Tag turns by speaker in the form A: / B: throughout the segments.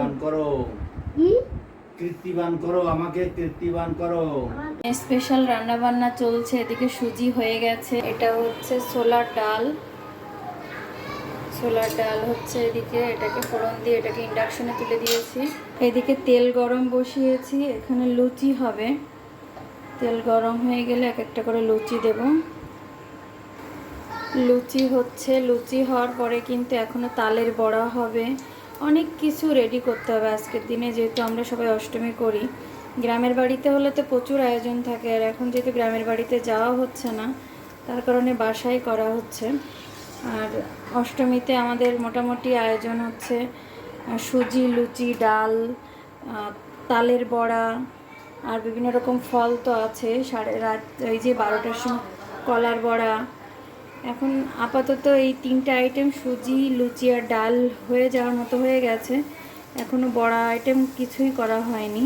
A: কীর্তিবান করো। কীর্তিবান করো আমাকে কীর্তিবান করো।
B: স্পেশাল রান্না বান্না চলছে এদিকে সুজি হয়ে গেছে। এটা হচ্ছে ছোলার ডাল। ছোলার ডাল হচ্ছে এদিকে এটাকে ফোড়ন দিয়ে এটাকে ইন্ডাকশনে তুলে দিয়েছি। এদিকে তেল গরম বসিয়েছি এখানে লুচি হবে। তেল গরম হয়ে গেলে এক একটা করে লুচি দেব। লুচি হচ্ছে লুচি হওয়ার পরে কিন্তু এখনও তালের বড়া হবে। অনেক কিছু রেডি করতে হবে আজকের দিনে, যেহেতু আমরা সবাই অষ্টমী করি। গ্রামের বাড়িতে হলে তো প্রচুর আয়োজন থাকে, আর এখন যেহেতু গ্রামের বাড়িতে যাওয়া হচ্ছে না, তার কারণে বাসায় করা হচ্ছে। আর অষ্টমীতে আমাদের মোটামুটি আয়োজন হচ্ছে সুজি, লুচি, ডাল তালের বড়া, আর বিভিন্ন রকম ফল তো আছে। সাড়ে রাত, এই যে বারোটার সময় কলার বড়া এখন আপাতত এই তিনটে আইটেম সুজি, লুচি আর ডাল হয়ে যাওয়ার মতো হয়ে গেছে। এখনও বড়া আইটেম কিছুই করা হয়নি।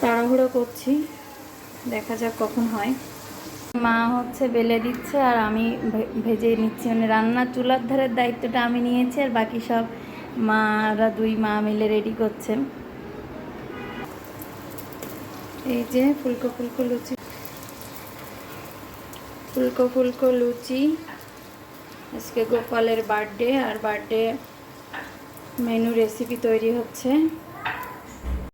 B: তাড়াহুড়ো করছি। দেখা যাক কখন হয়। মা হচ্ছে বেলে দিচ্ছে আর আমি ভেজে নিচ্ছি। মানে রান্না চুলার ধারের দায়িত্বটা আমি নিয়েছি আর বাকি সব মারা দুই মা মিলে রেডি করছেন এই যে ফুলকো ফুলকো লুচি। ফুলকো ফুলকো লুচি। আজকে গোপালের বার্থডে আর বার্থডে মেনু রেসিপি তৈরি হচ্ছে।